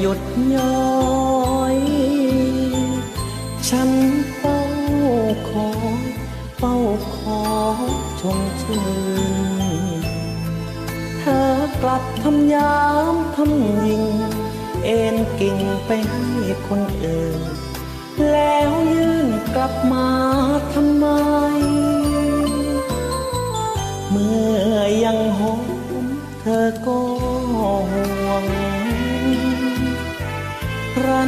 หยุดย้อย ฉันเฝ้าคอยเฝ้าขอชมชื่น เธอกลับทำยามทำยิง เอ็นกิ่งไปให้คนอื่น แล้วยื่นกลับมาทำไม เมื่อยังหอมเธอก็ห่วง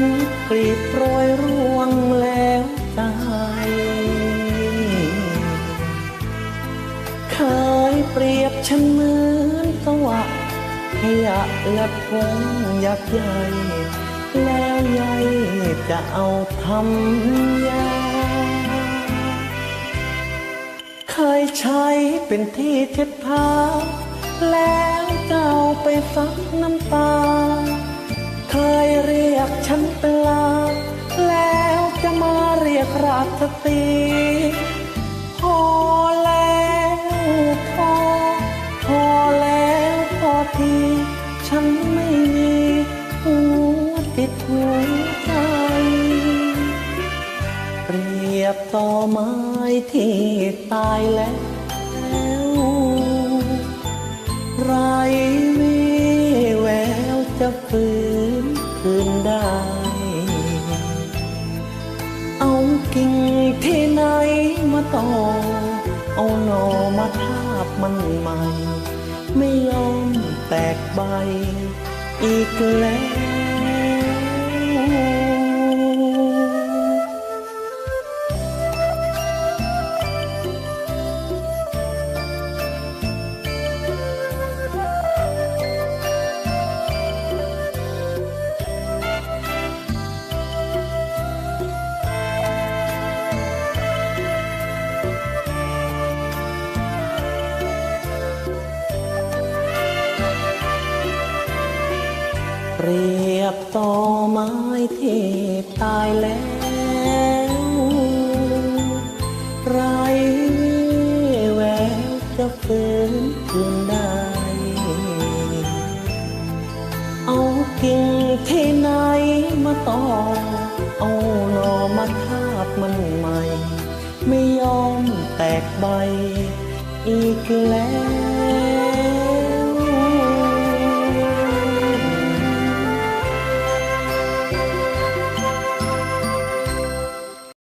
นกรีดโปรยร่วงแล้วตายเคยเปรียบฉันเหมือนสวะขยะและพงยักษ์ใหญ่แล้วใยจะเอาทำยาเคยใช้เป็นที่เช็ดเท้าแล้วเจะเอาไปซักน้ำตาเคยเรี ยกฉันเป็นลาแล้วจะมาเรียกราชสีพอแล้วพอพอแล้วพอทีฉันไม่มีหัวติดหัวใจเปรียบต่อไม้ที่ตายแล้วไรวี่แววจะฟื้น คืนได้ เอากิ่งที่ไหนมาต่อ เอาหนอมาทาบมันใหม่ ไม่ยอมแตกใบอีกแล้ว เรียบต่อไม้ที่ตายแล้วไรแววจะฟื้นคืนได้ เอากิ่งที่ไหนมาต่อ เอาหนอมาทาบมันใหม่ ไม่ยอมแตกใบอีกแล้ว